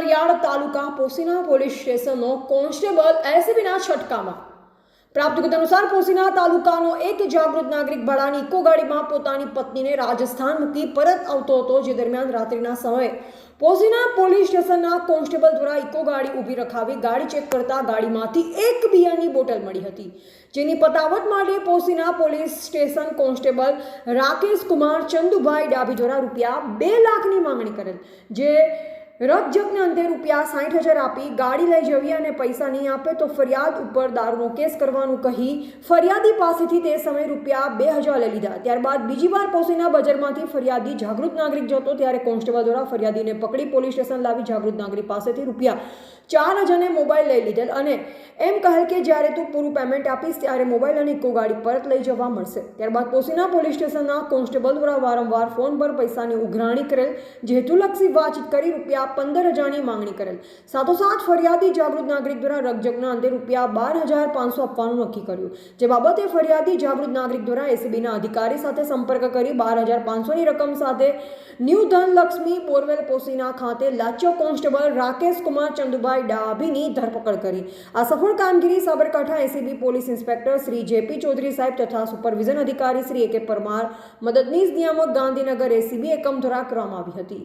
વલસાડ તાલુકા પોસીના પોલીસ સ્ટેશનનો કોન્સ્ટેબલ એસીબીના છટકામાં. પ્રાપ્ત વિગત અનુસાર પોસીના તાલુકાનો એક જાગૃત નાગરિક ભાડાની ઇકો ગાડીમાં પોતાની પત્નીને રાજસ્થાન મૂકી પરત આવતો હતો, જે દરમિયાન રાત્રિના સમયે પોસીના પોલીસ સ્ટેશનના કોન્સ્ટેબલ દ્વારા ઇકો ગાડી ઊભી રખાવી ગાડી ચેક કરતા ગાડીમાંથી એક બિયરની બોટલ મળી હતી. જેની પતાવટ માટે Posina police station constable Rakesh Kumar Chandubhai Dabhi દ્વારા રૂપિયા બે લાખની માંગણી કરેલ, જે રકજકને અંતે રૂપિયા સાઠ હજાર આપી ગાડી લઈ જવી અને પૈસા નહીં આપે તો ફરિયાદ ઉપર દારૂનો કેસ કરવાનું કહી ફરિયાદી પાસેથી તે સમયે રૂપિયા બે હજાર લઈ લીધા. ત્યારબાદ બીજી વાર પોસીના બજારમાંથી ફરિયાદી જાગૃત નાગરિક જતો ત્યારે કોન્સ્ટેબલ દ્વારા ફરિયાદીને પકડી પોલીસ સ્ટેશન લાવી જાગૃત નાગરિક પાસેથી રૂપિયા ચાર હજારને મોબાઈલ લઈ લીધેલ અને એમ કહેલ કે જ્યારે તું પૂરું પેમેન્ટ આપીશ ત્યારે મોબાઈલ અને ઇકો ગાડી પરત લઈ જવા મળશે. ત્યારબાદ પોસીના પોલીસ સ્ટેશનના કોન્સ્ટેબલ દ્વારા વારંવાર ફોન પર પૈસાની ઉઘરાણી કરેલ જેતુલક્ષી વાતચીત કરી રૂપિયા પંદર હજારની માંગણી કરેલ. સાથોસાથ ફરિયાદી જાગૃત નાગરિક દ્વારા રકજગના અંતે રૂપિયા બાર હજાર પાંચસો આપવાનું નક્કી કર્યું. જે બાબતે ફરિયાદી જાગૃત નાગરિક દ્વારા એસીબીના અધિકારી સાથે સંપર્ક કરી બાર હજાર પાંચસોની રકમ સાથે ન્યૂ ધનલક્ષ્મી બોરવેલ પોસીના ખાતે લાચ્યો કોન્સ્ટેબલ રાકેશ કુમાર ચંદુભાઈ ડાભીની ધરપકડ કરી. આ સફળ કામગીરી Sabarkantha ACB police inspector Shri JP Chaudhary સાહેબ તથા સુપરવિઝન અધિકારી શ્રી એ કે પરમાર, મદદનીશ નિયામક ગાંધીનગર એસીબી એકમ દ્વારા કરવામાં આવી હતી.